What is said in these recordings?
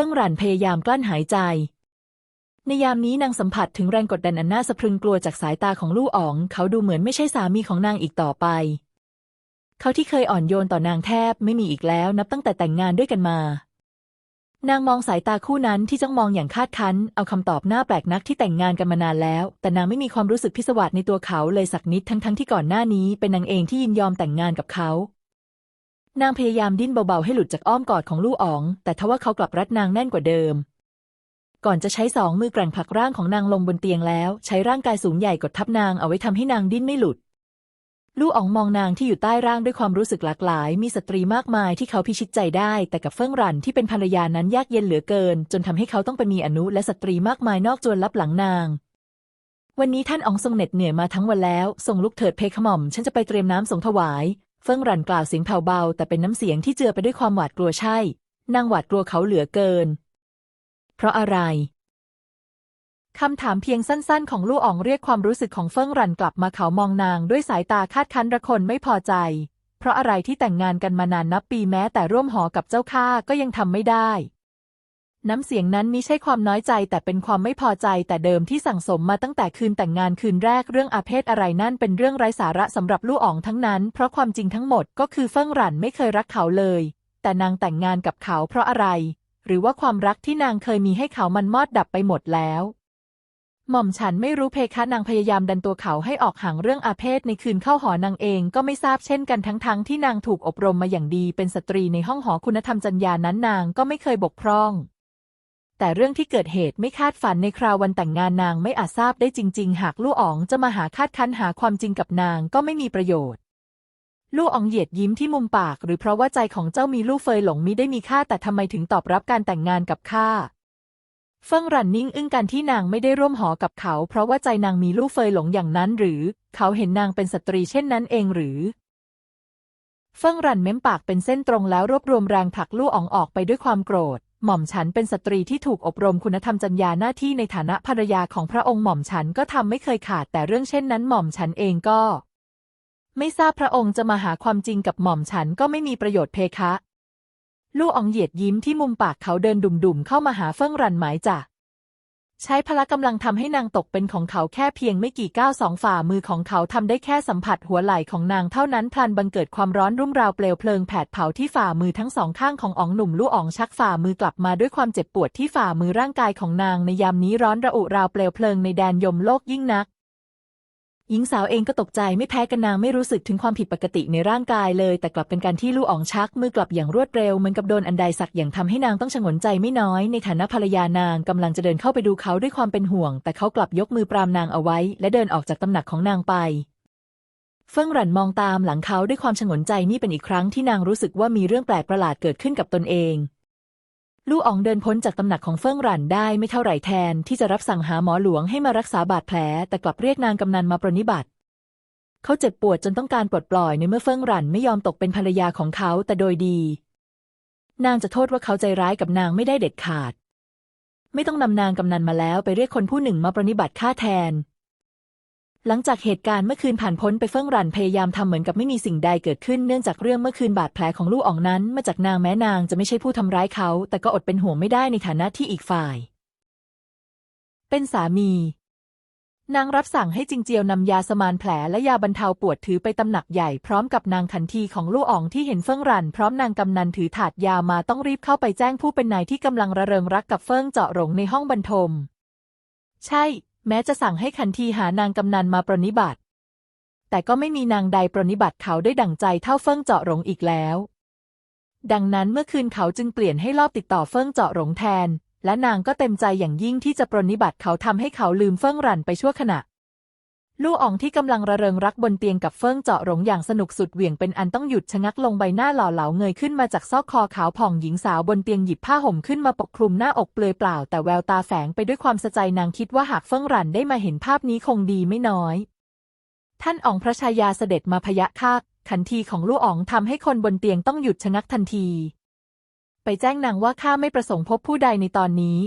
ฟิ่งหรันพยายามกลั้นหายใจ ในยามนี้นางสัมผัสถึงแรงกดดันอันน่าสะพรึงกลัวจากสายตาของลู่อ๋อง เขาดูเหมือนไม่ใช่สามีของนางอีกต่อไป เขาที่เคยอ่อนโยนต่อนางแทบไม่มีอีกแล้วนับตั้งแต่แต่งงานด้วยกันมา นางมองสายตาคู่นั้นที่จ้องมองอย่างคาดคั้น เอาคำตอบหน้าแปลกนักที่แต่งงานกันมานานแล้ว แต่นางไม่มีความรู้สึกพิศวาสในตัวเขาเลยสักนิดทั้งๆทที่ก่อนหน้านี้เป็นนางเองที่ยินยอมแต่งงานกับเขา นางพยายามดิ้นเบาๆให้หลุดจากอ้อมกอดของลู่อ๋อง แต่ทว่าเขากลับรัดนางแน่นกว่าเดิม ก่อนจะใช้สองมือแกร่งผลักร่างของนางลงบนเตียงแล้ว ใช้ร่างกายสูงใหญ่กดทับนางเอาไว้ทำให้นางดิ้นไม่หลุด ลู่อ๋องมองนางที่อยู่ใต้ร่างด้วยความรู้สึกหลากหลาย มีสตรีมากมายที่เขาพิชิตใจได้ แต่กับเฟิ่งรันที่เป็นภรรยานั้นยากเย็นเหลือเกิน จนทำให้เขาต้องไปมีอนุและสตรีมากมายนอกจวนลับหลังนางวันนี้ท่านอ๋องทรงเหน็ดเหนื่อยมาทั้งวันแล้ว ทรงลุกเถิดเพคหม่อม ฉันจะไปเตรียมน้ำส่งถวาย เฟิ่งรันกล่าวเสียงแผ่วเบา แต่เป็นน้ำเสียงที่เจือไปด้วยความหวาดกลัวใช่ นางหวาดกลัวเขาเหลือเกิน เพราะอะไรคำถามเพียงสั้นๆ ของลู่อ๋องเรียกความรู้สึกของเฟิ่งรันกลับมาเขามองนางด้วยสายตาคาดคั้นระคนไม่พอใจ เพราะอะไรที่แต่งงานกันมานานนับปีแม้แต่ร่วมหอกับเจ้าข้าก็ยังทำไม่ได้ น้ำเสียงนั้นมิใช่ความน้อยใจ แต่เป็นความไม่พอใจแต่เดิมที่สั่งสมมาตั้งแต่คืนแต่งงานคืนแรกเรื่องอาเพศอะไรนั่นเป็นเรื่องไร้สาระสำหรับลู่อ๋องทั้งนั้น เพราะความจริงทั้งหมดก็คือเฟิ่งหรันไม่เคยรักเขาเลย แต่นางแต่งงานกับเขาเพราะอะไร หรือว่าความรักที่นางเคยมีให้เขามันมอดดับไปหมดแล้วหม่อมฉันไม่รู้เพคะนางพยายามดันตัวเขาให้ออกห่างเรื่องอาเพศในคืนเข้าหอนางเองก็ไม่ทราบเช่นกันทั้งๆทที่นางถูกอบรมมาอย่างดีเป็นสตรีในห้องหอคุณธรรมจัญญานั้นนางก็ไม่เคยบกพร่อง แต่เรื่องที่เกิดเหตุไม่คาดฝันในคราววันแต่งงานนางไม่อาจทราบได้จริง ๆ หากลู่อ๋องจะมาหาคาดคั้นหาความจริงกับนางก็ไม่มีประโยชน์ ลู่อ๋องเหยียดยิ้มที่มุมปาก หรือเพราะว่าใจของเจ้ามีลู่เฟยหลงมิได้มีค่าแต่ทำไมถึงตอบรับการแต่งงานกับข้าเฟิงรันนิ่งอึ้งกันที่นางไม่ได้ร่วมหอกับเขา เพราะว่าใจนางมีลู่เฟยหลงอย่างนั้นหรือ เขาเห็นนางเป็นสตรีเช่นนั้นเองหรือเฟิงรันเม้มปากเป็นเส้นตรงแล้วรวบรวมแรงผลักลู่อ๋องออกไปด้วยความโกรธ หม่อมฉันเป็นสตรีที่ถูกอบรมคุณธรรมจรรยาหน้าที่ในฐานะภรรยาของพระองค์หม่อมฉันก็ทำไม่เคยขาดแต่เรื่องเช่นนั้นหม่อมฉันเองก็ ไม่ทราบพระองค์จะมาหาความจริงกับหม่อมฉันก็ไม่มีประโยชน์เพคะ ลู่อองเหยียดยิ้มที่มุมปากเขาเดินดุ่มๆเข้ามาหาเฟิ่งรันหมายจ่ะ ใช้พละกำลังทำให้นางตกเป็นของเขาแค่เพียงไม่กี่ก้าวสองฝ่ามือของเขาทำได้แค่สัมผัสหัวไหล่ของนางเท่านั้นพลันบังเกิดความร้อนรุ่มราวเปลวเพลิงแผดเผาที่ฝ่ามือทั้งสองข้างของอ๋องหนุ่มลู่อ๋องชักฝ่ามือกลับมาด้วยความเจ็บปวดที่ฝ่ามือร่างกายของนางในยามนี้ร้อนระอุราวเปลวเพลิงในแดนยมโลกยิ่งนัก หญิงสาวเองก็ตกใจไม่แพ้กันนางไม่รู้สึกถึงความผิดปกติในร่างกายเลย แต่กลับเป็นการที่ลู่อ๋องชักมือกลับอย่างรวดเร็วเหมือนกับโดนอันใดสักอย่างทำให้นางต้องชงนใจไม่น้อย ในฐานะภรรยานางกำลังจะเดินเข้าไปดูเขาด้วยความเป็นห่วง แต่เขากลับยกมือปรามนางเอาไว้ และเดินออกจากตำหนักของนางไป เฟิ่งหรันมองตามหลังเขาด้วยความชงนใจนี่เป็นอีกครั้งที่นางรู้สึกว่ามีเรื่องแปลกประหลาดเกิดขึ้นกับตนเอง ลู่อ๋องเดินพ้นจากตำหนักของเฟิ่งหรันได้ไม่เท่าไหร่แทน ที่จะรับสั่งหาหมอหลวงให้มารักษาบาดแผล แต่กลับเรียกนางกำนันมาปรนิบัติ เขาเจ็บปวดจนต้องการปลดปล่อยในเมื่อเฟิ่งหรันไม่ยอมตกเป็นภรรยาของเขาแต่โดยดี นางจะโทษว่าเขาใจร้ายกับนางไม่ได้เด็ดขาด ไม่ต้องนำนางกำนันมาแล้วไปเรียกคนผู้หนึ่งมาปรนิบัติฆ่าแทน หลังจากเหตุการณ์เมื่อคืนผ่านพ้นไปเฟิ่งรันพยายามทำเหมือนกับไม่มีสิ่งใดเกิดขึ้นเนื่องจากเรื่องเมื่อคืนบาดแผลของลู่อ๋องนั้น มาจากนางแม้นางจะไม่ใช่ผู้ทำร้ายเขา แต่ก็อดเป็นห่วงไม่ได้ในฐานะที่อีกฝ่าย เป็นสามี นางรับสั่งให้จิงเจียวนำยาสมานแผลและยาบรรเทาปวดถือไปตำหนักใหญ่พร้อมกับนางทันทีของลู่อ๋องที่เห็นเฟิ่งรันพร้อมนางกำนันถือถาดยามาต้องรีบเข้าไปแจ้งผู้เป็นนายที่กำลังระเริงรักกับเฟิ่งเจาะหลงในห้องบรรทม ใช่ แม้จะสั่งให้ขันทีหานางกำนันมาปรนนิบัติ แต่ก็ไม่มีนางใดปรนนิบัติเขาได้ดั่งใจเท่าเฟิ่งเจาะหลงอีกแล้ว ดังนั้นเมื่อคืนเขาจึงเปลี่ยนให้รอบติดต่อเฟิ่งเจาะหลงแทน และนางก็เต็มใจอย่างยิ่งที่จะปรนนิบัติเขาทำให้เขาลืมเฟิ่งรันไปชั่วขณะ ลู่อ๋องที่กำลังระเริงรักบนเตียงกับเฟิ่งเจาะหลงอย่างสนุกสุดเหวี่ยงเป็นอันต้องหยุดชะงักลงใบหน้าหล่อเหลาเงยขึ้นมาจากซอกคอขาวผ่องหญิงสาวบนเตียงหยิบผ้าห่มขึ้นมาปกคลุมหน้าอกเปลือยเปล่า แต่แววตาแฝงไปด้วยความสะใจนางคิดว่าหากเฟิ่งรันได้มาเห็นภาพนี้คงดีไม่น้อย ท่านอ๋องพระชายาเสด็จมาพยะคาบขันทีของลู่อ๋องทำให้คนบนเตียงต้องหยุดชะงักทันที ไปแจ้งนางว่าข้าไม่ประสงค์พบผู้ใดในตอนนี้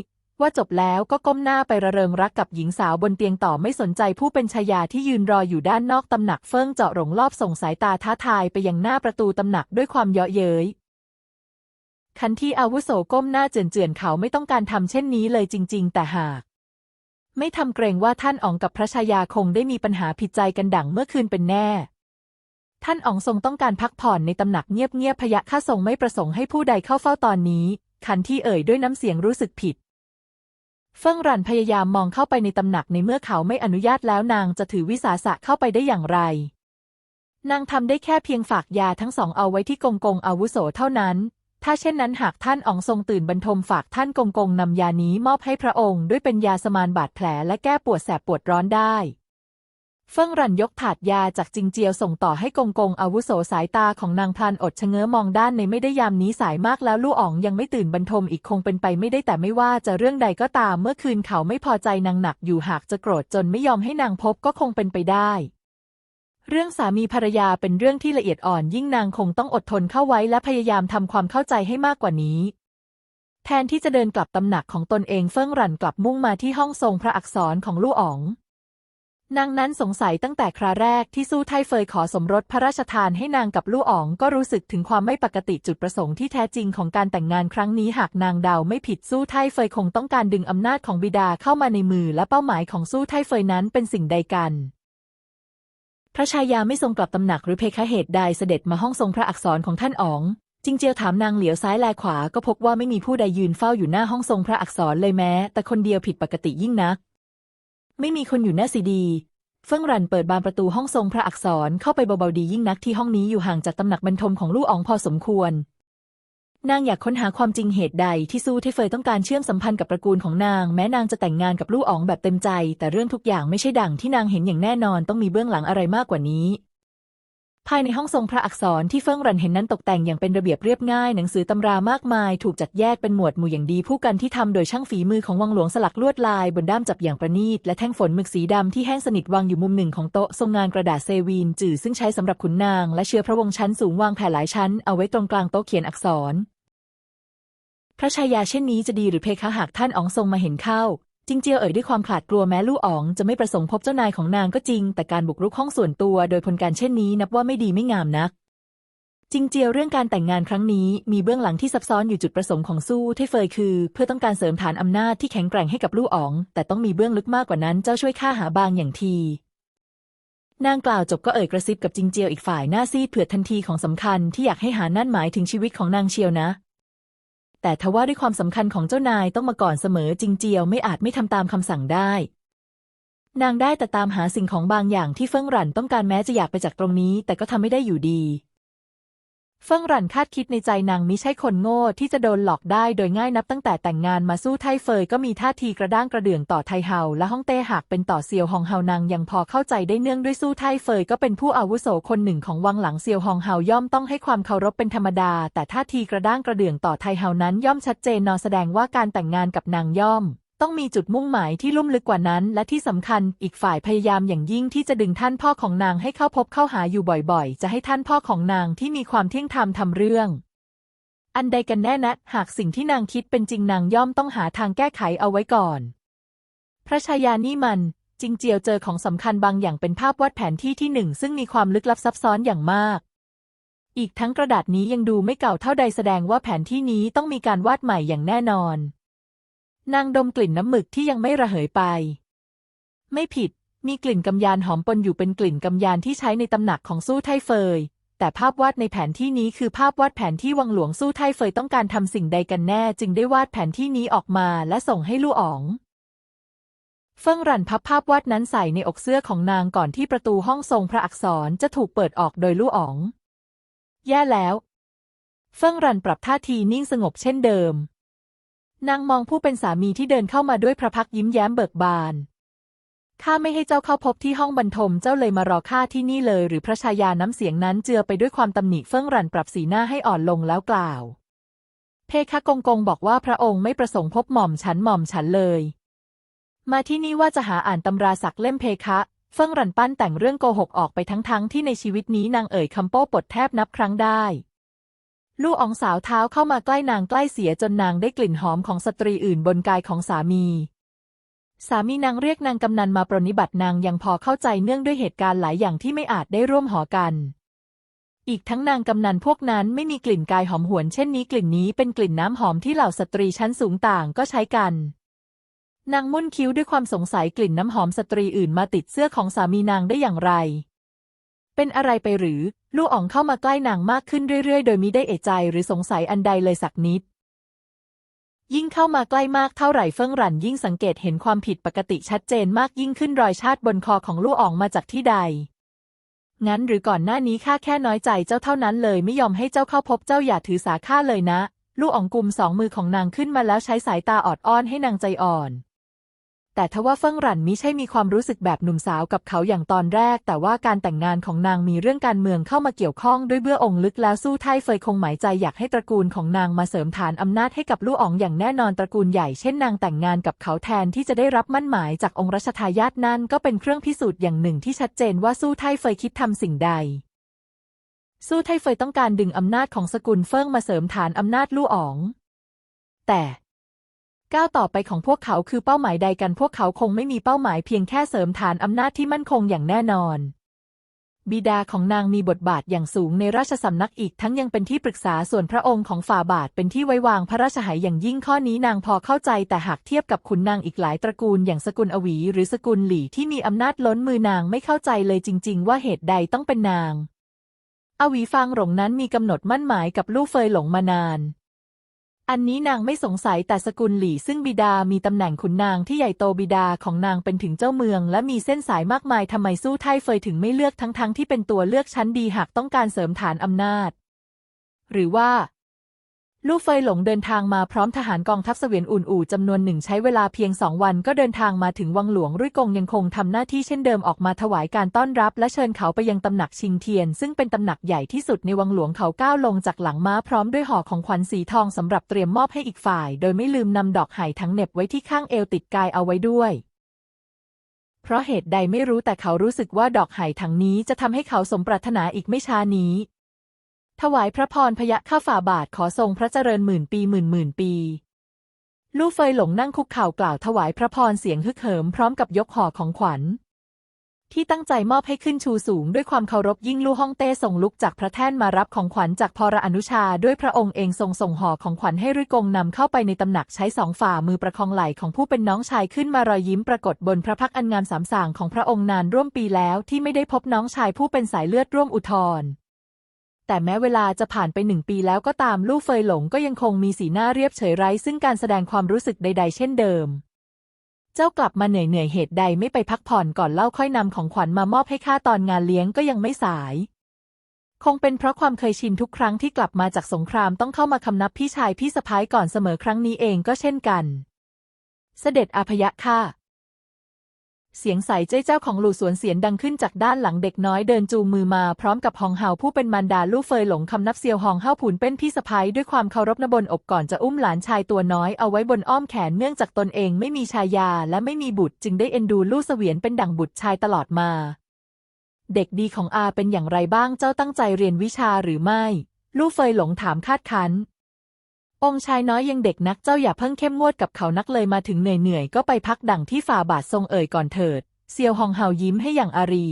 ว่าจบแล้วก็ก้มหน้าไประเริงรักกับหญิงสาวบนเตียงต่อไม่สนใจผู้เป็นชายาที่ยืนรออยู่ด้านนอกตำหนักเฟิ่งเจาะหลงรอบส่งสายตาท้าทายไปยังหน้าประตูตำหนักด้วยความเยาะเย้ยคันที่อาวุโสก้มหน้าเจือนๆเขาไม่ต้องการทำเช่นนี้เลยจริง ๆ แต่หากไม่ทำเกรงว่าท่านอ๋องกับพระชายาคงได้มีปัญหาผิดใจกันดังเมื่อคืนเป็นแน่ ท่านอ๋องทรงต้องการพักผ่อนในตำหนักเงียบๆพยะข้าทรงไม่ประสงค์ให้ผู้ใดเข้าเฝ้าตอนนี้ คันที่เอ่ยด้วยน้ำเสียงรู้สึกผิด เฟิ่งรันพยายามมองเข้าไปในตำหนักในเมื่อเขาไม่อนุญาตแล้วนางจะถือวิสาสะเข้าไปได้อย่างไร นางทำได้แค่เพียงฝากยาทั้งสองเอาไว้ที่กงกงอาวุโสเท่านั้น ถ้าเช่นนั้นหากท่านอ๋องทรงตื่นบรรทมฝากท่านกงกงนำยานี้มอบให้พระองค์ด้วยเป็นยาสมานบาดแผลและแก้ปวดแสบปวดร้อนได้ เฟิ่งรันยกถาดยาจากจิงเจียวส่งต่อให้กงกงอาวุโสสายตาของนางพลันอดชะเง้อมองด้านในไม่ได้ยามนี้สายมากแล้วลู่อ๋องยังไม่ตื่นบรรทมอีกคงเป็นไปไม่ได้แต่ไม่ว่าจะเรื่องใดก็ตามเมื่อคืนเขาไม่พอใจนางหนักอยู่หากจะโกรธจนไม่ยอมให้นางพบก็คงเป็นไปได้เรื่องสามีภรรยาเป็นเรื่องที่ละเอียดอ่อนยิ่งนางคงต้องอดทนเข้าไว้และพยายามทำความเข้าใจให้มากกว่านี้ แทนที่จะเดินกลับตำหนักของตนเองเฟิ่งรันกลับมุ่งมาที่ห้องทรงพระอักษรของลู่อ๋อง นางนั้นสงสัยตั้งแต่คราแรกที่สู้ไทเฟยขอสมรสพระราชทานให้นางกับลู่อ๋องก็รู้สึกถึงความไม่ปกติจุดประสงค์ที่แท้จริงของการแต่งงานครั้งนี้หากนางเดาไม่ผิดสู้ไทเฟยคงต้องการดึงอำนาจของบิดาเข้ามาในมือและเป้าหมายของสู้ไทเฟยนั้นเป็นสิ่งใดกันพระชายาไม่ทรงกลับตำหนักหรือเพคะเหตุใดเสด็จมาห้องทรงพระอักษรของท่านอ๋องจิงเจียวถามนางเหลียวซ้ายแลขวาก็พบว่าไม่มีผู้ใดยืนเฝ้าอยู่หน้าห้องทรงพระอักษรเลยแม้ แต่คนเดียวผิดปกติยิ่งนัก ไม่มีคนอยู่แน่สิดี เฟิ่งรันเปิดบานประตูห้องทรงพระอักษรเข้าไปเบาๆดียิ่งนักที่ห้องนี้อยู่ห่างจากตำหนักบรรทมของลู่อองพอสมควร นางอยากค้นหาความจริงเหตุใดที่ซูเทเฟยต้องการเชื่อมสัมพันธ์กับตระกูลของนาง แม้นางจะแต่งงานกับลู่อองแบบเต็มใจ แต่เรื่องทุกอย่างไม่ใช่ดังที่นางเห็นอย่างแน่นอนต้องมีเบื้องหลังอะไรมากกว่านี้ ภายในห้องทรงพระอักษรที่เฟิ่งรันเห็นนั้นตกแต่งอย่างเป็นระเบียบเรียบง่าย หนังสือตำรามากมาย ถูกจัดแยกเป็นหมวดหมู่อย่างดีผู้กันที่ทำโดยช่างฝีมือของวังหลวงสลักลวดลายบนด้ามจับอย่างประณีต และแท่งฝนหมึกสีดำที่แห้งสนิทวางอยู่มุมหนึ่งของโต๊ะทรงงานกระดาษเซวีนจื่อซึ่งใช้สำหรับขุนนาง และเชื้อพระวงศ์ชั้นสูงวางแผ่หลายชั้นเอาไว้ตรงกลางโต๊ะเขียนอักษร พระชายาเช่นนี้จะดีหรือเพคะหากท่านอ๋องทรงมาเห็นเข้า จิงเจียวเอ่ยด้วยความขลาดกลัวแม้ลู่อ๋องจะไม่ประสงค์พบเจ้านายของนางก็จริง แต่การบุกรุกห้องส่วนตัวโดยผลการเช่นนี้นับว่าไม่ดีไม่งามนักจิงเจียวเรื่องการแต่งงานครั้งนี้มีเบื้องหลังที่ซับซ้อนอยู่จุดประสงค์ของสู้เทเฟยคือ เพื่อต้องการเสริมฐานอำนาจที่แข็งแกร่งให้กับลู่อ๋อง แต่ต้องมีเบื้องลึกมากกว่านั้นเจ้าช่วยข้าหาบางอย่างที นางกล่าวจบก็เอ่ยกระซิบกับจิงเจียวอีกฝ่ายหน้าซีดเผือดทันทีของสำคัญที่อยากให้หานั่นหมายถึงชีวิตของนางเชียวนะ แต่ทว่าด้วยความสำคัญของเจ้านายต้องมาก่อนเสมอจิงเจียวไม่อาจไม่ทำตามคำสั่งได้ นางได้แต่ตามหาสิ่งของบางอย่างที่เฟิ่งหรันต้องการแม้จะอยากไปจากตรงนี้ แต่ก็ทำไม่ได้อยู่ดี เฟิ่งรันคาดคิดในใจนางมิใช่คนโง่ที่จะโดนหลอกได้โดยง่ายนับตั้งแต่แต่งงานมาสู้ไทเฟยก็มีท่าทีกระด้างกระเดื่องต่อไทเฮาและฮ่องเต้หากเป็นต่อเซียวฮองเฮานางยังพอเข้าใจได้เนื่องด้วยสู้ไทเฟยก็เป็นผู้อาวุโสคนหนึ่งของวังหลังเซียวฮองเฮาย่อมต้องให้ความเคารพเป็นธรรมดา แต่ท่าทีกระด้างกระเดื่องต่อไทเฮานั้นย่อมชัดเจนนอแสดงว่าการแต่งงานกับนางย่อม ต้องมีจุดมุ่งหมายที่ลุ่มลึกกว่านั้น และที่สำคัญอีกฝ่ายพยายามอย่างยิ่งที่จะดึงท่านพ่อของนางให้เข้าพบเข้าหาอยู่บ่อยๆ จะให้ท่านพ่อของนางที่มีความเที่ยงธรรมทำเรื่อง อันใดกันแน่นะหากสิ่งที่นางคิดเป็นจริงนางย่อมต้องหาทางแก้ไขเอาไว้ก่อน พระชายานี่มันจิงเจียวเจอของสำคัญบางอย่างเป็นภาพวาดแผนที่ที่หนึ่งซึ่งมีความลึกลับซับซ้อนอย่างมาก อีกทั้งกระดาษนี้ยังดูไม่เก่าเท่าใดแสดงว่าแผนที่นี้ต้องมีการวาดใหม่อย่างแน่นอน นางดมกลิ่นน้ำหมึกที่ยังไม่ระเหยไป ไม่ผิด มีกลิ่นกำยานหอมปนอยู่เป็นกลิ่นกำยานที่ใช้ในตำหนักของสู้ไทเฟย แต่ภาพวาดในแผนที่นี้คือภาพวาดแผนที่วังหลวงสู้ไทเฟยต้องการทำสิ่งใดกันแน่ จึงได้วาดแผนที่นี้ออกมาและส่งให้ลู่อ๋องเฟิ่งรันพับภาพวาดนั้นใส่ในอกเสื้อของนางก่อนที่ประตูห้องทรงพระอักษรจะถูกเปิดออกโดยลู่อ๋อง แย่แล้ว เฟิ่งรันปรับท่าทีนิ่งสงบเช่นเดิม นางมองผู้เป็นสามีที่เดินเข้ามาด้วยพระพักยิ้มแย้มเบิกบาน ข้าไม่ให้เจ้าเข้าพบที่ห้องบรรทม เจ้าเลยมารอข้าที่นี่เลย หรือพระชายาน้ำเสียงนั้นเจือไปด้วยความตำหนิเฟิ่องรันปรับสีหน้าให้อ่อนลงแล้วกล่าว เพคะกงกงบอกว่าพระองค์ไม่ประสงค์พบหม่อมฉันหม่อมฉันเลย มาที่นี่ว่าจะหาอ่านตำราสักเล่มเพคะ เฟิ่องรันปั้นแต่งเรื่องโกหกออกไปทั้งๆทที่ในชีวิตนี้นางเอ่ยคำโป้ปดแทบนับครั้งได้ ลู่อองสาวเท้าเข้ามาใกล้นางใกล้เสียจนนางได้กลิ่นหอมของสตรีอื่นบนกายของสามี สามีนางเรียกนางกำนันมาปรนนิบัตินางยังพอเข้าใจเนื่องด้วยเหตุการณ์หลายอย่างที่ไม่อาจได้ร่วมหอกัน อีกทั้งนางกำนันพวกนั้นไม่มีกลิ่นกายหอมหวนเช่นนี้กลิ่นนี้เป็นกลิ่นน้ำหอมที่เหล่าสตรีชั้นสูงต่างก็ใช้กันนางมุ่นคิ้วด้วยความสงสัยกลิ่นน้ำหอมสตรีอื่นมาติดเสื้อของสามีนางได้อย่างไร เป็นอะไรไปหรือ ลู่อ๋องเข้ามาใกล้นางมากขึ้นเรื่อยๆ โดยมิได้เอะใจหรือสงสัยอันใดเลยสักนิด ยิ่งเข้ามาใกล้มากเท่าไหร่เฟิ่งหรั่นยิ่งสังเกตเห็นความผิดปกติชัดเจนมากยิ่งขึ้นรอยชาติบนคอของลู่อ๋องมาจากที่ใด งั้นหรือก่อนหน้านี้ข้าแค่น้อยใจเจ้าเท่านั้นเลยไม่ยอมให้เจ้าเข้าพบเจ้าอย่าถือสาข้าเลยนะ ลู่อ๋องกุมสองมือของนางขึ้นมาแล้วใช้สายตาออดอ้อนให้นางใจอ่อน แต่ทว่าเฟิ่งหรั่นมิใช่มีความรู้สึกแบบหนุ่มสาวกับเขาอย่างตอนแรก แต่ว่าการแต่งงานของนางมีเรื่องการเมืองเข้ามาเกี่ยวข้องด้วยเบื้อองค์ลึกแล้วสู้ไทเฟยคงหมายใจอยากให้ตระกูลของนางมาเสริมฐานอำนาจให้กับลู่อ๋องอย่างแน่นอนตระกูลใหญ่เช่นนางแต่งงานกับเขาแทนที่จะได้รับมั่นหมายจากองค์รัชทายาทนั่นก็เป็นเครื่องพิสูจน์อย่างหนึ่งที่ชัดเจนว่าสู้ไทเฟยคิดทำสิ่งใดสู้ไทเฟยต้องการดึงอำนาจของสกุลเฟิ่งมาเสริมฐานอำนาจลู่อ๋อง แต่ ก้าวต่อไปของพวกเขาคือเป้าหมายใดกันพวกเขาคงไม่มีเป้าหมายเพียงแค่เสริมฐานอำนาจที่มั่นคงอย่างแน่นอน บิดาของนางมีบทบาทอย่างสูงในราชสำนักอีกทั้งยังเป็นที่ปรึกษาส่วนพระองค์ของฝ่าบาทเป็นที่ไว้วางพระราชหัยอย่างยิ่งข้อนี้นางพอเข้าใจแต่หากเทียบกับขุนนางอีกหลายตระกูลอย่างสกุลอวี หรือสกุลหลี่ที่มีอำนาจล้นมือนางไม่เข้าใจเลยจริง ๆ ว่าเหตุใดต้องเป็นนาง อวีฟางหลงนั้นมีกำหนดมั่นหมายกับลู่เฟยหลงมานาน อันนี้นางไม่สงสัยแต่สกุลหลี่ซึ่งบิดามีตำแหน่งขุนนางที่ใหญ่โตบิดาของนางเป็นถึงเจ้าเมือง และมีเส้นสายมากมายทำไมสู้ไท่เฟยถึงไม่เลือกทั้งๆที่เป็นตัวเลือกชั้นดีหากต้องการเสริมฐานอำนาจ หรือว่า ลู่เฟยหลงเดินทางมาพร้อมทหารกองทัพเสวียนอุ่นอู่จำนวนหนึ่งใช้เวลาเพียงสองวันก็เดินทางมาถึงวังหลวงรุ่ยกงยังคงทำหน้าที่เช่นเดิมออกมาถวายการต้อนรับ และเชิญเขาไปยังตำหนักชิงเทียน ซึ่งเป็นตำหนักใหญ่ที่สุดในวังหลวงเขาก้าวลงจากหลังม้าพร้อมด้วยห่อของขวัญสีทองสำหรับเตรียมมอบให้อีกฝ่าย โดยไม่ลืมนำดอกไห่ทั้งเน็บไว้ที่ข้างเอวติดกายเอาไว้ด้วยเพราะเหตุใดไม่รู้แต่เขารู้สึกว่าดอกไห่ทั้งนี้จะทำให้เขาสมปรารถนาอีกไม่ช้านี้ ถวายพระพรพยะข้าฝ่าบาทขอทรงพระเจริญหมื่นปีหมื่นหมื่นปี ลู่เฟยหลงนั่งคุกเข่ากล่าวถวายพระพรเสียงฮึกเหิมพร้อมกับยกห่อของขวัญ ที่ตั้งใจมอบให้ขึ้นชูสูงด้วยความเคารพยิ่งลู่ฮ่องเต้ส่งลุกจากพระแท่นมารับของขวัญจากพรอนุชาด้วยพระองค์เองทรงส่งห่อของขวัญให้รุยกงนำเข้าไปในตำหนักใช้สองฝ่ามือประคองไหล่ของผู้เป็นน้องชายขึ้นมารอยยิ้มปรากฏบนพระพักอันงามสามสางของพระองค์นานร่วมปีแล้วที่ไม่ได้พบน้องชายผู้เป็นสายเลือดร่วมอุทธร แต่แม้เวลาจะผ่านไปหนึ่งปีแล้วก็ตามลู่เฟยหลงก็ยังคงมีสีหน้าเรียบเฉยไร้ ซึ่งการแสดงความรู้สึกใด ๆ เช่นเดิม เจ้ากลับมาเหนื่อยเหนื่อยเหตุใดไม่ไปพักผ่อนก่อนเล่าค่อยนำของขวัญมามอบให้ข้าตอนงานเลี้ยงก็ยังไม่สาย คงเป็นเพราะความเคยชินทุกครั้งที่กลับมาจากสงครามต้องเข้ามาคำนับพี่ชายพี่สะพ้ายก่อนเสมอครั้งนี้เองก็เช่นกัน เสด็จอาพยะค่ะ เสียงใสเจ้ยเจ้าของหลู่สวนเสียนดังขึ้นจากด้านหลังเด็กน้อยเดินจูงมือมาพร้อมกับฮองเฮาผู้เป็นมารดาลู่เฟยหลงคำนับเซียวฮองเฮาผุนเป็นพี่สะพ้ายด้วยความเคารพนบนอกก่อนจะอุ้มหลานชายตัวน้อยเอาไว้บนอ้อมแขนเนื่องจากตนเองไม่มีชายาและไม่มีบุตรจึงได้เอ็นดูลู่เสวียนเป็นดั่งบุตรชายตลอดมา เด็กดีของอาเป็นอย่างไรบ้างเจ้าตั้งใจเรียนวิชาหรือไม่ ลู่เฟยหลงถามคาดคั้น องค์ชายน้อยยังเด็กนักเจ้าอย่าเพิ่งเข้มงวดกับเขานักเลยมาถึงเหนื่อยๆก็ไปพักดั่งที่ฝ่าบาททรงเอ่ยก่อนเถิด เซียวฮองเฮายิ้มให้อย่างอารี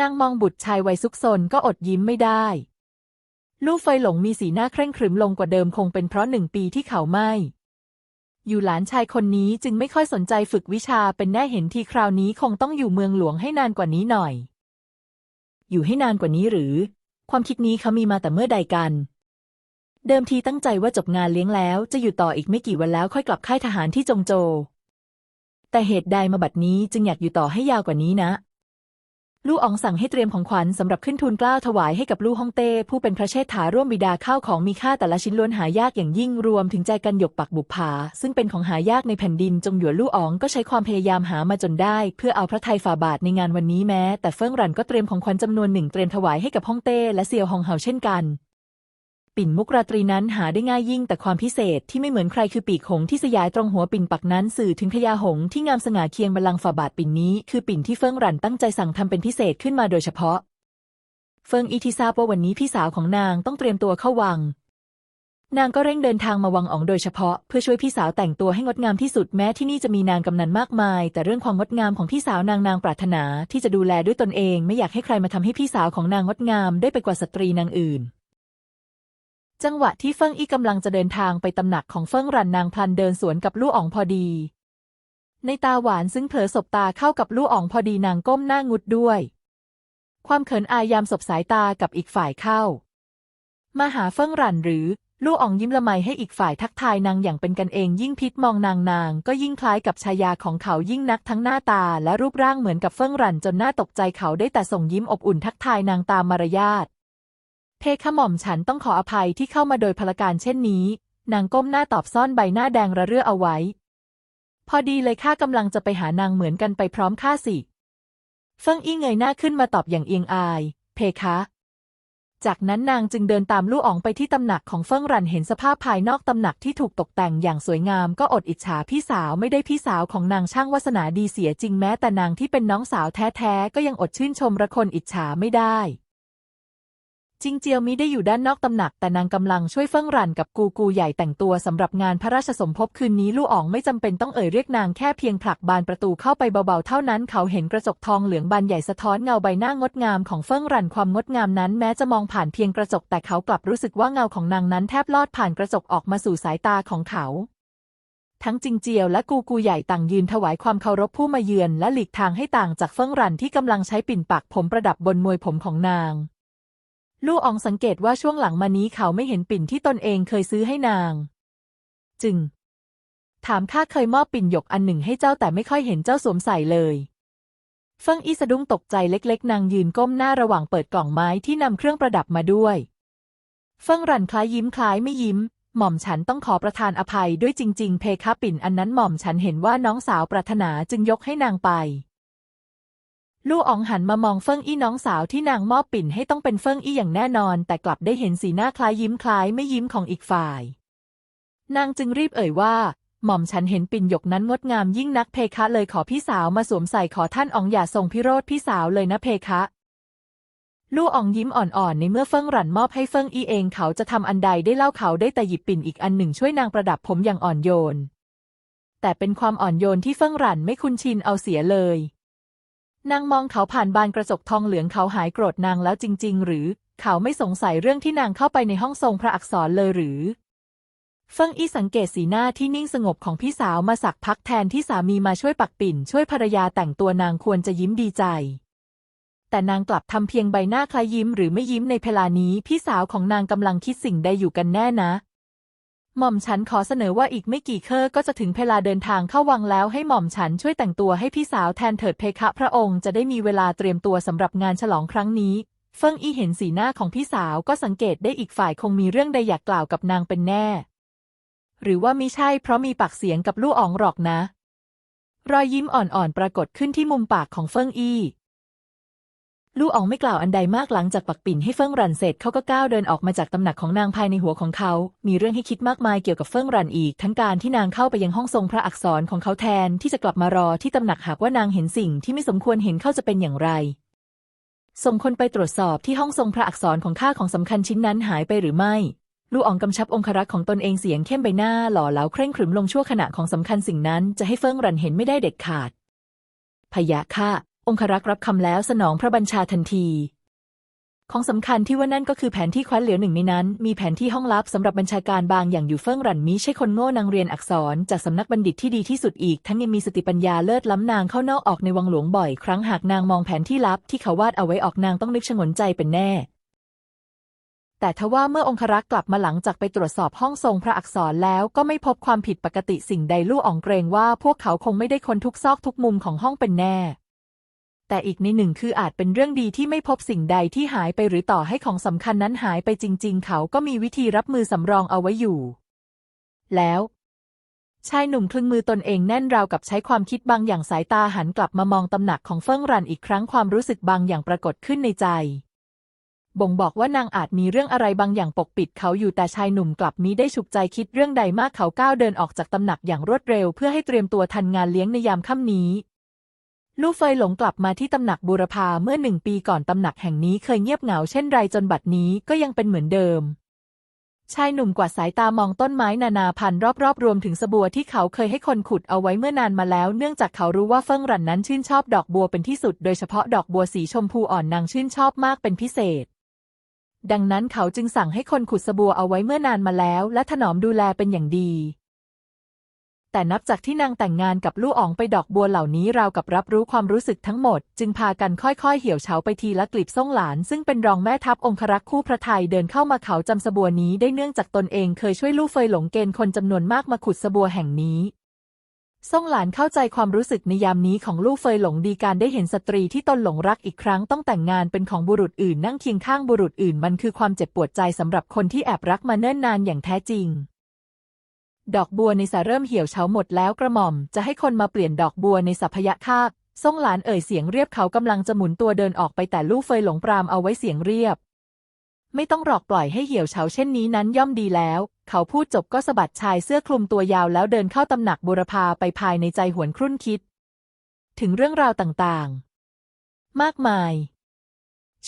นางมองบุตรชายวัยซุกซนก็อดยิ้มไม่ได้ ลู่เฟยหลงมีสีหน้าเคร่งครึมลงกว่าเดิมคงเป็นเพราะหนึ่งปีที่เขาไม่ อยู่หลานชายคนนี้จึงไม่ค่อยสนใจฝึกวิชาเป็นแน่เห็นทีคราวนี้คงต้องอยู่เมืองหลวงให้นานกว่านี้หน่อย อยู่ให้นานกว่านี้หรือ ความคิดนี้เขามีมาแต่เมื่อใดกัน เดิมทีตั้งใจว่าจบงานเลี้ยงแล้ว จะอยู่ต่ออีกไม่กี่วันแล้วค่อยกลับค่ายทหารที่จงโจ แต่เหตุใดมาบัดนี้จึงอยากอยู่ต่อให้ยาวกว่านี้นะ ลู่อองสั่งให้เตรียมของขวัญสำหรับขึ้นทูลกล้าวถวายให้กับลู่ฮ่องเต้ผู้เป็นพระเชษฐาร่วมบิดาข้าวของมีค่าแต่ละชิ้นล้วนหายากอย่างยิ่งรวมถึงใจกันหยกปักบุปผาซึ่งเป็นของหายากในแผ่นดินจงหยวนลู่อองก็ใช้ความพยายามหามาจนได้ เพื่อเอาพระไทยฝ่าบาทในงานวันนี้แม้ แต่เฟิ่งรันก็เตรียมของขวัญจำนวนหนึ่งเตรียมถวายให้กับฮ่องเต้และเซียวฮองเฮาเช่นกัน ปิ่นมุกราตรีนั้นหาได้ง่ายยิ่งแต่ความพิเศษที่ไม่เหมือนใครคือปีกหงส์ที่สยายตรงหัวปิ่นปักนั้นสื่อถึงพญาหงส์ที่งามสง่าเคียงบัลลังก์ฝ่าบาทปิ่นนี้คือปิ่นที่เฟิงรันตั้งใจสั่งทำเป็นพิเศษขึ้นมาโดยเฉพาะ เฟิงอีที่ทราบว่าวันนี้พี่สาวของนางต้องเตรียมตัวเข้าวัง นางก็เร่งเดินทางมาวังอ๋องโดยเฉพาะ เพื่อช่วยพี่สาวแต่งตัวให้งดงามที่สุดแม้ที่นี่จะมีนางกำนันมากมาย แต่เรื่องความงดงามของพี่สาวนางนางปรารถนาที่จะดูแลด้วยตนเอง ไม่อยากให้ใครมาทำให้พี่สาวของนางงดงามได้ไปกว่าสตรีนางอื่น จังหวะที่เฟิ่งอี้กำลังจะเดินทางไปตำหนักของเฟิ่งรันนางพลันเดินสวนกับลู่อ๋องพอดี ในตาหวานซึ่งเผลอสบตาเข้ากับลู่อ๋องพอดีนางก้มหน้างุดด้วย ความเขินอายยามสบสายตากับอีกฝ่ายเข้า มาหาเฟิ่งรันหรือลู่อ๋องยิ้มละไมให้อีกฝ่ายทักทายนางอย่างเป็นกันเองยิ่งพิษมองนางนางก็ยิ่งคล้ายกับชายาของเขายิ่งนักทั้งหน้าตาและรูปร่างเหมือนกับเฟิ่งรันจนหน่าตกใจเขาได้แต่ส่งยิ้มอบอุ่นทักทายนางตามมารยาท เพคะหม่อมฉันต้องขออภัยที่เข้ามาโดยพลการเช่นนี้ นางก้มหน้าตอบซ่อนใบหน้าแดงระเรื่อเอาไว้ พอดีเลยข้ากำลังจะไปหานางเหมือนกันไปพร้อมข้าสิเฟิ่งอี้เงยหน้าขึ้นมาตอบอย่างเอียงอาย เพคะ จากนั้นนางจึงเดินตามลู่อ๋องไปที่ตำหนักของเฟิ่งรันเห็นสภาพภายนอกตำหนักที่ถูกตกแต่งอย่างสวยงามก็อดอิจฉาพี่สาวไม่ได้พี่สาวของนางช่างวาสนาดีเสียจริงแม้แต่นางที่เป็นน้องสาวแท้ๆก็ยังอดชื่นชมระคนอิจฉาไม่ได้ จิงเจียวมิได้อยู่ด้านนอกตำหนัก แต่นางกำลังช่วยเฟิ่งรันกับกูกูใหญ่แต่งตัวสำหรับงานพระราชสมภพคืนนี้ลู่อ๋องไม่จำเป็นต้องเอ่ยเรียกนางแค่เพียงผลักบานประตูเข้าไปเบาๆเท่านั้น เขาเห็นกระจกทองเหลืองบานใหญ่สะท้อนเงาใบหน้างดงามของเฟิ่งรันความงดงามนั้นแม้จะมองผ่านเพียงกระจกแต่เขากลับรู้สึกว่าเงาของนางนั้นแทบลอดผ่านกระจกออกมาสู่สายตาของเขาทั้งจิงเจียวและกูกูใหญ่ต่างยืนถวายความเคารพผู้มาเยือนและหลีกทางให้ต่างจากเฟิ่งรันที่กำลังใช้ปิ่นปักผมประดับบนมวยผมของนาง ลู่อองสังเกตว่าช่วงหลังมานี้เขาไม่เห็นปิ่นที่ตนเองเคยซื้อให้นาง จึง ถามข้าเคยมอบปิ่นหยกอันหนึ่งให้เจ้าแต่ไม่ค่อยเห็นเจ้าสวมใส่เลยเฟิงอี้สะดุ้งตกใจเล็ก ๆ นางยืนก้มหน้าระหว่างเปิดกล่องไม้ที่นำเครื่องประดับมาด้วย เฟิงรันคล้ายยิ้มคล้ายไม่ยิ้ม หม่อมฉันต้องขอประทานอภัยด้วยจริง ๆ เพคะปิ่นอันนั้นหม่อมฉันเห็นว่าน้องสาวปรารถนาจึงยกให้นางไป ลู่อ๋องหันมามองเฟิ่งอี้น้องสาวที่นางมอบปิ่นให้ต้องเป็นเฟิ่งอี้อย่างแน่นอน แต่กลับได้เห็นสีหน้าคล้ายยิ้มคล้ายไม่ยิ้มของอีกฝ่าย นางจึงรีบเอ่ยว่า หม่อมฉันเห็นปิ่นหยกนั้นงดงามยิ่งนักเพคะเลยขอพี่สาวมาสวมใส่ขอท่านอ๋องอย่าทรงพิโรธพี่สาวเลยนะเพคะลู่อองยิ้มอ่อนๆ ในเมื่อเฟิ่งหรันมอบให้เฟิ่งอี้เองเขาจะทำอันใดได้เล่าเขาได้แต่หยิบปิ่นอีกอันหนึ่งช่วยนางประดับผมอย่างอ่อนโยน แต่เป็นความอ่อนโยนที่เฟิ่งหรันไม่คุ้นชินเอาเสียเลย นางมองเขาผ่านบานกระจกทองเหลืองเขาหายโกรธนางแล้วจริง ๆ หรือ เขาไม่สงสัยเรื่องที่นางเข้าไปในห้องทรงพระอักษรเลยหรือเฟิงอี้สังเกตสีหน้าที่นิ่งสงบของพี่สาวมาสักพักแทนที่สามีมาช่วยปักปิ่น ช่วยภรรยาแต่งตัวนางควรจะยิ้มดีใจ แต่นางกลับทำเพียงใบหน้าคล้ายยิ้มหรือไม่ยิ้มในเวลานี้ พี่สาวของนางกำลังคิดสิ่งใดอยู่กันแน่นะ หม่อมฉันขอเสนอว่าอีกไม่กี่เคอก็จะถึงเวลาเดินทางเข้าวังแล้วให้หม่อมฉันช่วยแต่งตัวให้พี่สาวแทนเถิดเพคะพระองค์จะได้มีเวลาเตรียมตัวสำหรับงานฉลองครั้งนี้ เฟิ่งอี้เห็นสีหน้าของพี่สาวก็สังเกตได้อีกฝ่ายคงมีเรื่องใดอยากกล่าวกับนางเป็นแน่ หรือว่ามิใช่เพราะมีปากเสียงกับลู่อ๋องหรอกนะ รอยยิ้มอ่อนๆปรากฏขึ้นที่มุมปากของเฟิ่งอี้ ลู่อองไม่กล่าวอันใดมากหลังจากปักปิ่นให้เฟิ่งรันเสร็จเขาก็ก้าวเดินออกมาจากตำหนักของนางภายในหัวของเขา มีเรื่องให้คิดมากมายเกี่ยวกับเฟิ่งรันอีก ทั้งการที่นางเข้าไปยังห้องทรงพระอักษรของเขาแทนที่จะกลับมารอที่ตำหนักหากว่านางเห็นสิ่งที่ไม่สมควรเห็นเข้าจะเป็นอย่างไรส่งคนไปตรวจสอบที่ห้องทรงพระอักษรของข้าของสำคัญชิ้นนั้นหายไปหรือไม่ลู่อองกำชับองครักษ์ของตนเองเสียงเข้มใบหน้าหล่อเหลาเคร่งขรึมลงชั่วขณะของสำคัญสิ่งนั้นจะให้เฟิ่งรันเห็นไม่ได้เด็ดขาดพยะค่ะ องครักษ์รับคำแล้วสนองพระบัญชาทันที ของสำคัญที่ว่านั่นก็คือแผนที่คว้นเหลียวหนึ่งในนั้น มีแผนที่ห้องลับสำหรับบัญชาการบางอย่างอยู่เฟิ่งรันมิใช่คนโง่นางเรียนอักษรจากสำนักบัณฑิตที่ดีที่สุดอีก ทั้งยังมีสติปัญญาเลิศล้ำนางเข้านอกออกในวังหลวงบ่อย ครั้งหากนางมองแผนที่ลับที่เขาวาดเอาไว้ออกนางต้องนึกชงนใจเป็นแน่แต่ทว่าเมื่อองครักษ์กลับมาหลังจากไปตรวจสอบห้องทรงพระอักษรแล้วก็ไม่พบความผิดปกติสิ่งใดลู่อ๋องเกรงว่าพวกเขาคงไม่ได้ค้นทุกซอกทุกมุมของห้องเป็นแน่ แต่อีกในหนึ่งคืออาจเป็นเรื่องดีที่ไม่พบสิ่งใดที่หายไปหรือต่อให้ของสำคัญนั้นหายไปจริง ๆ เขาก็มีวิธีรับมือสำรองเอาไว้อยู่ แล้ว ชายหนุ่มคลึงมือตนเองแน่นราวกับใช้ความคิดบางอย่างสายตาหันกลับมามองตำหนักของเฟิ่งรันอีกครั้งความรู้สึกบางอย่างปรากฏขึ้นในใจ บ่งบอกว่านางอาจมีเรื่องอะไรบางอย่างปกปิดเขาอยู่แต่ชายหนุ่มกลับมิได้ฉุกใจคิดเรื่องใดมากเขาก้าวเดินออกจากตำหนักอย่างรวดเร็ว เพื่อให้เตรียมตัวทันงานเลี้ยงในยามค่ำนี้ ลู่เฟยหลงกลับมาที่ตำหนักบูรพาเมื่อหนึ่งปีก่อนตำหนักแห่งนี้เคยเงียบเหงาเช่นไรจนบัดนี้ก็ยังเป็นเหมือนเดิม ชายหนุ่มกวาดสายตามองต้นไม้นานาพันธุ์รอบๆรวมถึงสบัวที่เขาเคยให้คนขุดเอาไว้เมื่อนานมาแล้ว เนื่องจากเขารู้ว่าเฟิ่งรันนั้นชื่นชอบดอกบัวเป็นที่สุด โดยเฉพาะดอกบัวสีชมพูอ่อนนางชื่นชอบมากเป็นพิเศษ ดังนั้นเขาจึงสั่งให้คนขุดสบัวเอาไว้เมื่อนานมาแล้ว และถนอมดูแลเป็นอย่างดี แต่นับจากที่นางแต่งงานกับลู่อ๋องไปดอกบัวเหล่านี้ราวกับรับรู้ความรู้สึกทั้งหมด จึงพากันค่อยๆ เหี่ยวเฉาไปทีละกลีบส่งหลาน ซึ่งเป็นรองแม่ทัพองครักษ์คู่พระไทยเดินเข้ามาเขาจำสบัวนี้ได้เนื่องจากตนเองเคยช่วยลู่เฟยหลงเกณฑ์คนจำนวนมากมาขุดสบัวแห่งนี้ส่งหลานเข้าใจความรู้สึกในยามนี้ของลู่เฟยหลงดีการได้เห็นสตรีที่ตนหลงรักอีกครั้งต้องแต่งงานเป็นของบุรุษอื่นนั่งเคียงข้างบุรุษอื่น มันคือความเจ็บปวดใจสำหรับคนที่แอบรักมาเนิ่นนานอย่างแท้จริง ดอกบัวในสาเริ่มเหี่ยวเฉาหมดแล้วกระหม่อม จะให้คนมาเปลี่ยนดอกบัวในสัพยะคาบส่งหลานเอ่ยเสียงเรียบเขากำลังจะหมุนตัวเดินออกไปแต่ลู่เฟยหลงปรามเอาไว้เสียงเรียบ ไม่ต้องหลอกปล่อยให้เหี่ยวเฉาเช่นนี้นั้นย่อมดีแล้ว เขาพูดจบก็สะบัดชายเสื้อคลุมตัวยาวแล้วเดินเข้าตำหนักบุรพาไปภายในใจหวนครุ่นคิด ถึงเรื่องราวต่างๆ มากมาย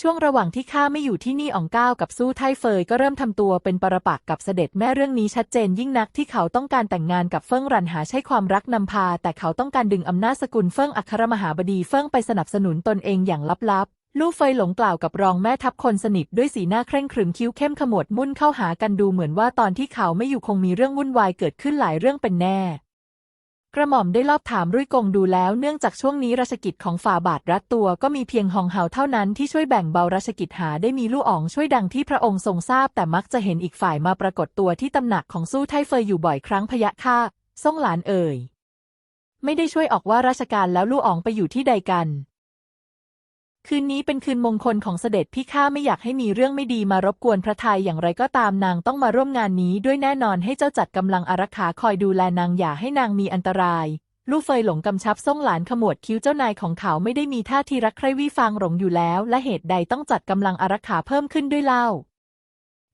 ช่วงระหว่างที่ข้าไม่อยู่ที่นี่อองก้าวกับสู้ไทเฟยก็เริ่มทำตัวเป็นปรปักษ์กับเสด็จแม่เรื่องนี้ชัดเจนยิ่งนักที่เขาต้องการแต่งงานกับเฟิ่งรันหาใช่ความรักนำพา แต่เขาต้องการดึงอำนาจสกุลเฟิ่งอัครมหาบดีเฟิ่งไปสนับสนุนตนเองอย่างลับๆ ลู่เฟยหลงกล่าวกับรองแม่ทัพคนสนิทด้วยสีหน้าเคร่งครึมคิ้วเข้มขมวดมุ่นเข้าหากันดูเหมือนว่าตอนที่เขาไม่อยู่คงมีเรื่องวุ่นวายเกิดขึ้นหลายเรื่องเป็นแน่ กระหม่อมได้รอบถามรุ่ยกงดูแล้วเนื่องจากช่วงนี้ราชกิจของฝ่าบาทรัดตัวก็มีเพียงหองเฮาเท่านั้นที่ช่วยแบ่งเบาราชกิจหาได้มีลู่อ๋องช่วยดังที่พระองค์ทรงทราบ แต่มักจะเห็นอีกฝ่ายมาปรากฏตัวที่ตำหนักของสู้ไทเฟยอยู่บ่อยครั้งพยะค่าส่งหลานเอ่ย ไม่ได้ช่วยออกว่าราชการแล้วลู่อ๋องไปอยู่ที่ใดกัน คืนนี้เป็นคืนมงคลของเสด็จพี่ข้าไม่อยากให้มีเรื่องไม่ดีมารบกวนพระไทยอย่างไรก็ตามนางต้องมาร่วมงานนี้ด้วยแน่นอนให้เจ้าจัดกำลังอารักขาคอยดูแลนางอย่าให้นางมีอันตราย ลู่เฟยหลงกำชับส่งหลานขมวดคิ้วเจ้านายของเขาไม่ได้มีท่าทีรักใคร่วิฟางหลงอยู่แล้ว และเหตุใดต้องจัดกำลังอารักขาเพิ่มขึ้นด้วยเล่า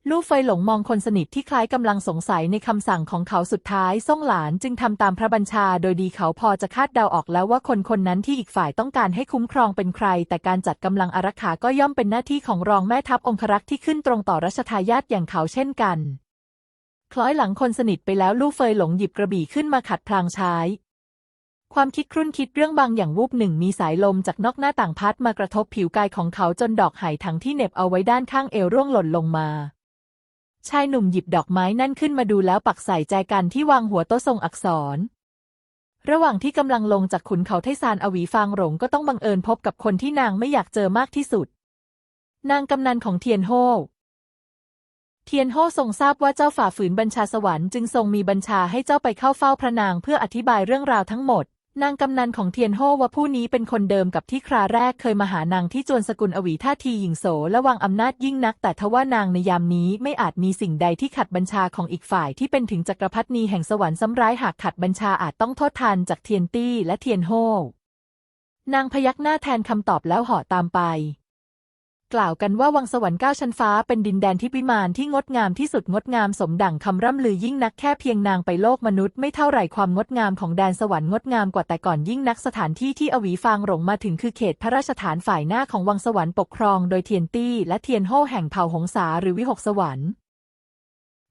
ลู่เฟยหลงมองคนสนิทที่คล้ายกำลังสงสัยในคำสั่งของเขาสุดท้ายส่งหลานจึงทำตามพระบัญชาโดยดีเขาพอจะคาดเดาออกแล้วว่าคนคนนั้นที่อีกฝ่ายต้องการให้คุ้มครองเป็นใคร แต่การจัดกำลังอารักขาก็ย่อมเป็นหน้าที่ของรองแม่ทัพองครักษ์ที่ขึ้นตรงต่อรัชทายาทอย่างเขาเช่นกัน คล้อยหลังคนสนิทไปแล้วลู่เฟยหลงหยิบกระบี่ขึ้นมาขัดพลางใช้ความคิดครุ่นคิดเรื่องบางอย่างวูบหนึ่งมีสายลมจากนอกหน้าต่างพัดมากระทบผิวกายของเขาจนดอกไหถังที่เน็บเอาไว้ด้านข้างเอวร่วงหล่นลงมา ชายหนุ่มหยิบดอกไม้นั่นขึ้นมาดูแล้วปักใส่ใจกันที่วางหัวโต๊ะทรงอักษร ระหว่างที่กำลังลงจากขุนเขาไทซานอวีฟางหลงก็ต้องบังเอิญพบกับคนที่นางไม่อยากเจอมากที่สุด นางกำนันของเทียนโฮเทียนโฮทรงทราบว่าเจ้าฝ่าฝืนบัญชาสวรรค์จึงทรงมีบัญชาให้เจ้าไปเข้าเฝ้าพระนางเพื่ออธิบายเรื่องราวทั้งหมด นางกำนันของเทียนโฮว่าผู้นี้เป็นคนเดิมกับที่คราแรกเคยมาหานางที่จวนสกุลอวีท่าทีหญิงโสและวางอำนาจยิ่งนัก แต่ทว่านางในยามนี้ไม่อาจมีสิ่งใดที่ขัดบัญชาของอีกฝ่ายที่เป็นถึงจักรพรรดินีแห่งสวรรค์ซ้ำร้ายหากขัดบัญชาอาจต้องโทษทานจากเทียนตี้และเทียนโฮนางพยักหน้าแทนคำตอบแล้วห่อตามไป กล่าวกันว่าวังสวรรค์เก้าชั้นฟ้าเป็นดินแดนที่วิมานที่งดงามที่สุดงดงามสมดั่งคำร่ำลือยิ่งนักแค่เพียงนางไปโลกมนุษย์ไม่เท่าไหร่ความงดงามของแดนสวรรค์งดงามกว่าแต่ก่อนยิ่งนักสถานที่ที่อวีฟางหลงมาถึงคือเขตพระราชฐานฝ่ายหน้าของวังสวรรค์ปกครองโดยเทียนตี้และเทียนโฮแห่งเผ่าหงสาหรือวิหกสวรรค์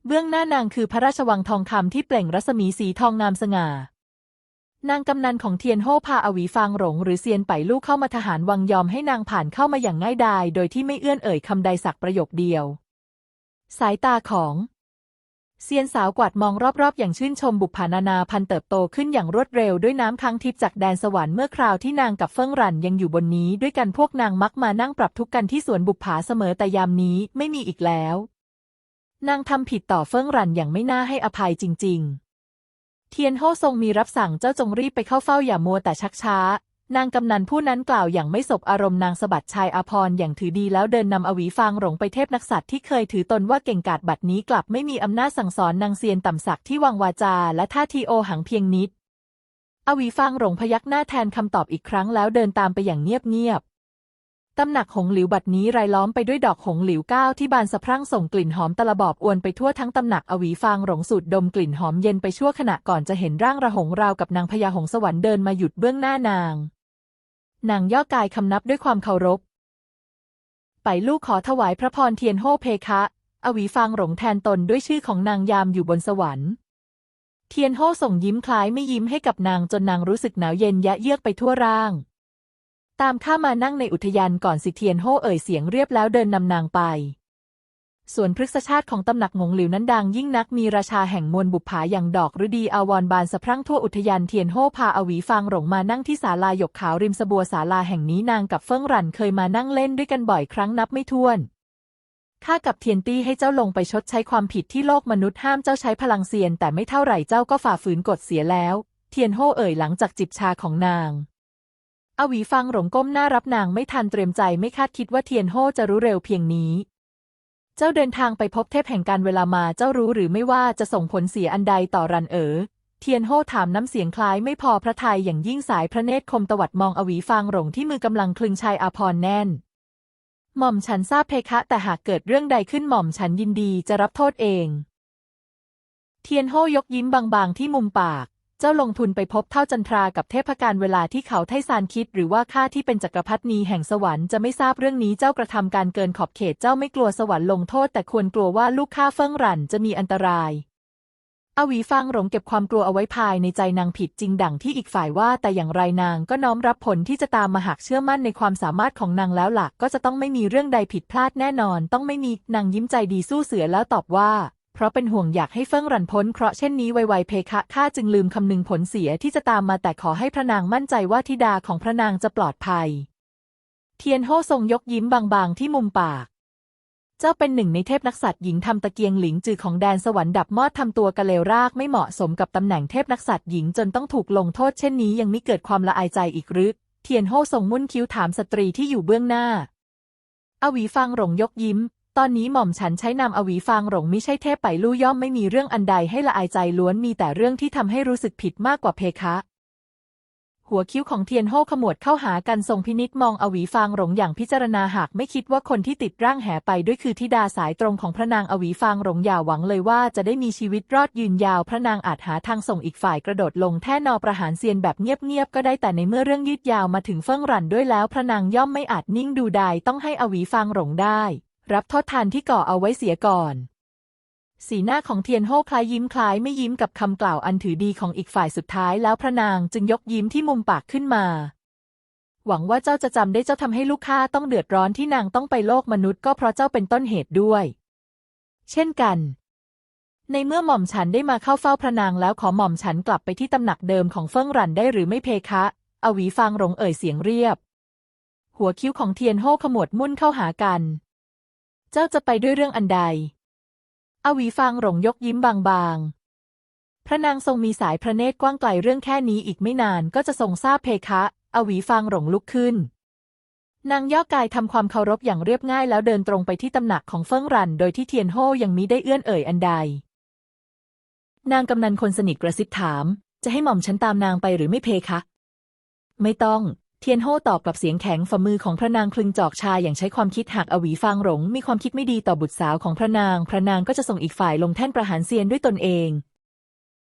เบื้องหน้านางคือพระราชวังทองคำที่เปล่งรัศมีสีทองงามสง่า นางกำนันของเทียนโฮพาอวีฟางหลงหรือเซียนไปลูกเข้ามาทหารวังยอมให้นางผ่านเข้ามาอย่างง่ายดาย โดยที่ไม่เอื้อนเอ่ยคำใดสักประโยคเดียว สายตาของเซียนสาวกวาดมองรอบๆ อย่างชื่นชมบุพผานานาพันเติบโตขึ้นอย่างรวดเร็วด้วยน้ำค้างทิพย์จากแดนสวรรค์เมื่อคราวที่นางกับเฟิ่งรันยังอยู่บนนี้ ด้วยกันพวกนางมักมานั่งปรับทุกข์กันที่สวนบุพผาเสมอแต่ยามนี้ไม่มีอีกแล้ว นางทำผิดต่อเฟิ่งรันอย่างไม่น่าให้อภัยจริง ๆ เทียนโฮทรงมีรับสั่งเจ้าจงรีบไปเข้าเฝ้าอย่ามัวแต่ชักช้า นางกำนันผู้นั้นกล่าวอย่างไม่สบอารมณ์นางสะบัดชายอาพรณ์อย่างถือดีแล้วเดินนำอวีฟางหลงไปเทพนักษัตริย์ที่เคยถือตนว่าเก่งกาจบัดนี้กลับไม่มีอำนาจสั่งสอนนางเซียนต่ำสักที่วางวาจาและท่าทีโอหังเพียงนิด อวีฟางหลงพยักหน้าแทนคำตอบอีกครั้งแล้วเดินตามไปอย่างเงียบๆ ตำหนักหงหลิวบัดนี้รายล้อมไปด้วยดอกหงหลิวก้าวที่บานสะพรั่งส่งกลิ่นหอมตะลบอบอวนไปทั่วทั้งตำหนักอวีฟางหลงสูดดมกลิ่นหอมเย็นไปชั่วขณะก่อนจะเห็นร่างระหงราวกับนางพญาหงสวรรค์เดินมาหยุดเบื้องหน้านาง นางย่อกายคำนับด้วยความเคารพ ไปลูกขอถวายพระพรเทียนโฮเพคะ อวีฟางหลงแทนตนด้วยชื่อของนางยามอยู่บนสวรรค์เทียนโฮส่งยิ้มคล้ายไม่ยิ้มให้กับนางจนนางรู้สึกหนาวเย็นยะเยือกไปทั่วร่าง ตามข้ามานั่งในอุทยานก่อนสิเทียนโฮเอ่ยเสียงเรียบแล้วเดินนำนางไป ส่วนพฤกษชาติของตำหนักงงหลิวนั้นดังยิ่งนักมีราชาแห่งมวลบุปผาอย่างดอกฤดีอาวรบานสะพรั่งทั่วอุทยานเทียนโฮพาอวีฟางหลงมานั่งที่ศาลาหยกขาวริมสบัวศาลาแห่งนี้นางกับเฟิ่งรันเคยมานั่งเล่นด้วยกันบ่อยครั้งนับไม่ถ้วนข้ากับเทียนตี้ให้เจ้าลงไปชดใช้ความผิดที่โลกมนุษย์ห้ามเจ้าใช้พลังเซียนแต่ไม่เท่าไหร่เจ้าก็ฝ่าฝืนกฎเสียแล้ว เทียนโฮเอ่ยหลังจากจิบชาของนาง อวีฟังหลงก้มหน้ารับนางไม่ทันเตรียมใจไม่คาดคิดว่าเทียนโฮจะรู้เร็วเพียงนี้ เจ้าเดินทางไปพบเทพแห่งการเวลามาเจ้ารู้หรือไม่ว่าจะส่งผลเสียอันใดต่อรันเอ๋อเทียนโฮถามน้ำเสียงคล้ายไม่พอพระทัยอย่างยิ่งสายพระเนตรคมตวัดมองอวีฟางหลงที่มือกำลังคลึงชายอาภรแน่น หม่อมฉันทราบเพคะ แต่หากเกิดเรื่องใดขึ้นหม่อมฉันยินดีจะรับโทษเอง เทียนโฮยกยิ้มบางๆที่มุมปาก เจ้าลงทุนไปพบเท่าจันทรากับเทพการเวลาที่เขาไทซานคิด หรือว่าข้าที่เป็นจักรพรรดินีแห่งสวรรค์จะไม่ทราบเรื่องนี้เจ้ากระทำการเกินขอบเขตเจ้าไม่กลัวสวรรค์ลงโทษ แต่ควรกลัวว่าลูกข้าเฟิ่งรันจะมีอันตรายอวีฟางหลงเก็บความกลัวเอาไว้ภายในใจนางผิดจริงดังที่อีกฝ่ายว่าแต่อย่างไรนางก็น้อมรับผลที่จะตามมาหากเชื่อมั่นในความสามารถของนางแล้วหลักก็จะต้องไม่มีเรื่องใดผิดพลาดแน่นอน ต้องไม่มีนางยิ้มใจดีสู้เสือแล้วตอบว่า เพราะเป็นห่วงอยากให้เฟิ่งรันพ้นเคราะห์เช่นนี้ไวๆเพคะข้าจึงลืมคำนึงผลเสียที่จะตามมาแต่ขอให้พระนางมั่นใจว่าธิดาของพระนางจะปลอดภัย เทียนโฮทรงยกยิ้มบางๆ ที่มุมปาก เจ้าเป็นหนึ่งในเทพนักสัตว์หญิงทำตะเกียงหลิงจือของแดนสวรรค์ดับมอดทำตัวกะเลวรากไม่เหมาะสมกับตำแหน่งเทพนักสัตว์หญิงจนต้องถูกลงโทษเช่นนี้ยังไม่เกิดความละอายใจอีกหรือเทียนโฮทรงมุ่นคิ้วถามสตรีที่อยู่เบื้องหน้าอวีฟางหลงยกยิ้ม ตอนนี้หม่อมฉันใช้นามอวีฟางหลงมิใช่เทพไปลู่ย่อมไม่มีเรื่องอันใดให้ละอายใจล้วนมีแต่เรื่องที่ทำให้รู้สึกผิดมากกว่าเพคะ หัวคิ้วของเทียนโฮขมวดเข้าหากันทรงพินิษมองอวีฟางหลงอย่างพิจารณาหากไม่คิดว่าคนที่ติดร่างแหไปด้วยคือธิดาสายตรงของพระนางอวีฟางหลงอย่าหวังเลยว่าจะได้มีชีวิตรอดยืนยาวพระนางอาจหาทางส่งอีกฝ่ายกระโดดลงแท่นอประหารเซียนแบบเงียบๆก็ได้แต่ในเมื่อเรื่องยืดยาวมาถึงเฟิ่งรันด้วยแล้ว พระนางย่อมไม่อาจนิ่งดูดายต้องให้อวีฟางหลงได้ รับโทษทานที่ก่อเอาไว้เสียก่อน สีหน้าของเทียนโฮคล้ายยิ้มคล้ายไม่ยิ้มกับคำกล่าวอันถือดีของอีกฝ่ายสุดท้ายแล้วพระนางจึงยกยิ้มที่มุมปากขึ้นมา หวังว่าเจ้าจะจำได้เจ้าทำให้ลูกค้าต้องเดือดร้อนที่นางต้องไปโลกมนุษย์ก็เพราะเจ้าเป็นต้นเหตุด้วย เช่นกันในเมื่อหม่อมฉันได้มาเข้าเฝ้าพระนางแล้วขอหม่อมฉันกลับไปที่ตำหนักเดิมของเฟิ่งรันได้หรือไม่เพคะ อวีฟางหลงเอ่ยเสียงเรียบ หัวคิ้วของเทียนโฮขมวดมุ่นเข้าหากัน เจ้าจะไปด้วยเรื่องอันใด อวีฟางหลงยกยิ้มบางๆ พระนางทรงมีสายพระเนตรกว้างไกลเรื่องแค่นี้อีกไม่นานก็จะทรงทราบเพคะ อวีฟางหลงลุกขึ้น นางย่อกายทำความเคารพอย่างเรียบง่ายแล้วเดินตรงไปที่ตำหนักของเฟิ่งรัน โดยที่เทียนโฮยังมิได้เอื้อนเอ่ยอันใด นางกำนันคนสนิทกระซิบถาม จะให้หม่อมฉันตามนางไปหรือไม่เพคะ ไม่ต้อง เทียนโฮตอบกลับเสียงแข็งฝ่ามือของพระนางคลึงจอกชายอย่างใช้ความคิดหากอวีฟางหลงมีความคิดไม่ดีต่อบุตรสาวของพระนาง พระนางก็จะส่งอีกฝ่ายลงแท่นประหารเซียนด้วยตนเอง